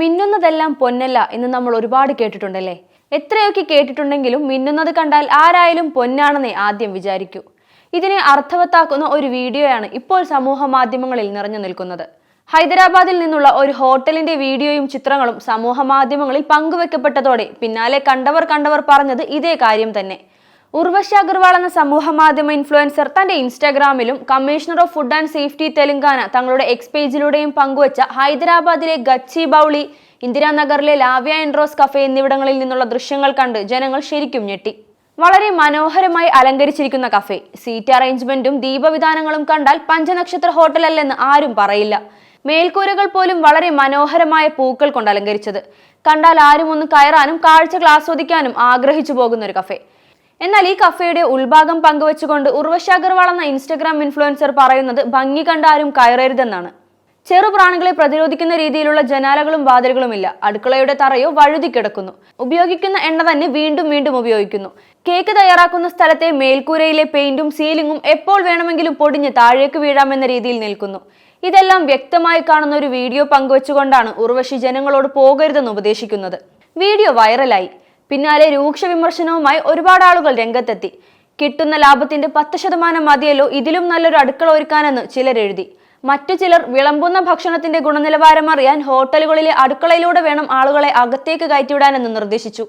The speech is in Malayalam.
മിന്നുന്നതെല്ലാം പൊന്നല്ല എന്ന് നമ്മൾ ഒരുപാട് കേട്ടിട്ടുണ്ടല്ലേ? എത്രയൊക്കെ കേട്ടിട്ടുണ്ടെങ്കിലും മിന്നുന്നത് കണ്ടാൽ ആരായാലും പൊന്നാണെന്നേ ആദ്യം വിചാരിക്കൂ. ഇതിനെ അർത്ഥവത്താക്കുന്ന ഒരു വീഡിയോയാണ് ഇപ്പോൾ സമൂഹ മാധ്യമങ്ങളിൽ നിറഞ്ഞു നിൽക്കുന്നത്. ഹൈദരാബാദിൽ നിന്നുള്ള ഒരു ഹോട്ടലിന്റെ വീഡിയോയും ചിത്രങ്ങളും സമൂഹ മാധ്യമങ്ങളിൽ പങ്കുവെക്കപ്പെട്ടതോടെ പിന്നാലെ കണ്ടവർ കണ്ടവർ പറഞ്ഞത് ഇതേ കാര്യം തന്നെ. ഉർവശി അഗർവാൾ എന്ന സമൂഹ മാധ്യമ ഇൻഫ്ലുവൻസർ തന്റെ ഇൻസ്റ്റാഗ്രാമിലും commissioner of food and safety Telangana തങ്ങളുടെ എക്സ് പേജിലൂടെയും പങ്കുവച്ച ഹൈദരാബാദിലെ ഗച്ചി ബൌളി ഇന്ദിരാനഗറിലെ ലാവ്യ എൻഡ്രോസ് കഫേ എന്നിവിടങ്ങളിൽ നിന്നുള്ള ദൃശ്യങ്ങൾ കണ്ട് ജനങ്ങൾ ശരിക്കും ഞെട്ടി. വളരെ മനോഹരമായി അലങ്കരിച്ചിരിക്കുന്ന കഫേ സീറ്റ് അറേഞ്ച്മെന്റും ദീപവിധാനങ്ങളും കണ്ടാൽ പഞ്ചനക്ഷത്ര ഹോട്ടലല്ലെന്ന് ആരും പറയില്ല. മേൽക്കൂരകൾ പോലും വളരെ മനോഹരമായ പൂക്കൾ കൊണ്ട് അലങ്കരിച്ചത്. കണ്ടാൽ ആരും ഒന്ന് കയറാനും കാഴ്ചകൾ ആസ്വദിക്കാനും ആഗ്രഹിച്ചു പോകുന്ന ഒരു കഫേ എന്നാൽ ഈ കഫേയുടെ ഉൾഭാഗം പങ്കുവച്ചുകൊണ്ട് ഉർവശ അഗർവാൾ എന്ന ഇൻസ്റ്റഗ്രാം ഇൻഫ്ലുവൻസർ പറയുന്നത് ഭംഗി കണ്ടാരും കയറരുതെന്നാണ്. ചെറുപ്രാണികളെ പ്രതിരോധിക്കുന്ന രീതിയിലുള്ള ജനാലകളും വാതിലുകളുമില്ല. അടുക്കളയുടെ തറയോ വഴുതി കിടക്കുന്നു. ഉപയോഗിക്കുന്ന എണ്ണ തന്നെ വീണ്ടും വീണ്ടും ഉപയോഗിക്കുന്നു. കേക്ക് തയ്യാറാക്കുന്ന സ്ഥലത്തെ മേൽക്കൂരയിലെ പെയിന്റും സീലിംഗും എപ്പോൾ വേണമെങ്കിലും പൊടിഞ്ഞ് താഴേക്ക് വീഴാമെന്ന രീതിയിൽ നിൽക്കുന്നു. ഇതെല്ലാം വ്യക്തമായി കാണുന്ന ഒരു വീഡിയോ പങ്കുവച്ചുകൊണ്ടാണ് ഉർവശി ജനങ്ങളോട് പോകരുതെന്ന് ഉപദേശിക്കുന്നത്. വീഡിയോ വൈറലായി. പിന്നാലെ രൂക്ഷ വിമർശനവുമായി ഒരുപാട് ആളുകൾ രംഗത്തെത്തി. കിട്ടുന്ന ലാഭത്തിന്റെ പത്ത് ശതമാനം മതിയല്ലോ ഇതിലും നല്ലൊരു അടുക്കള ഒരുക്കാനെന്ന് ചിലർ എഴുതി. മറ്റു ചിലർ വിളമ്പുന്ന ഭക്ഷണത്തിന്റെ ഗുണനിലവാരം അറിയാൻ ഹോട്ടലുകളിലെ അടുക്കളയിലൂടെ വേണം ആളുകളെ അകത്തേക്ക് കയറ്റിവിടാനെന്ന് നിർദ്ദേശിച്ചു.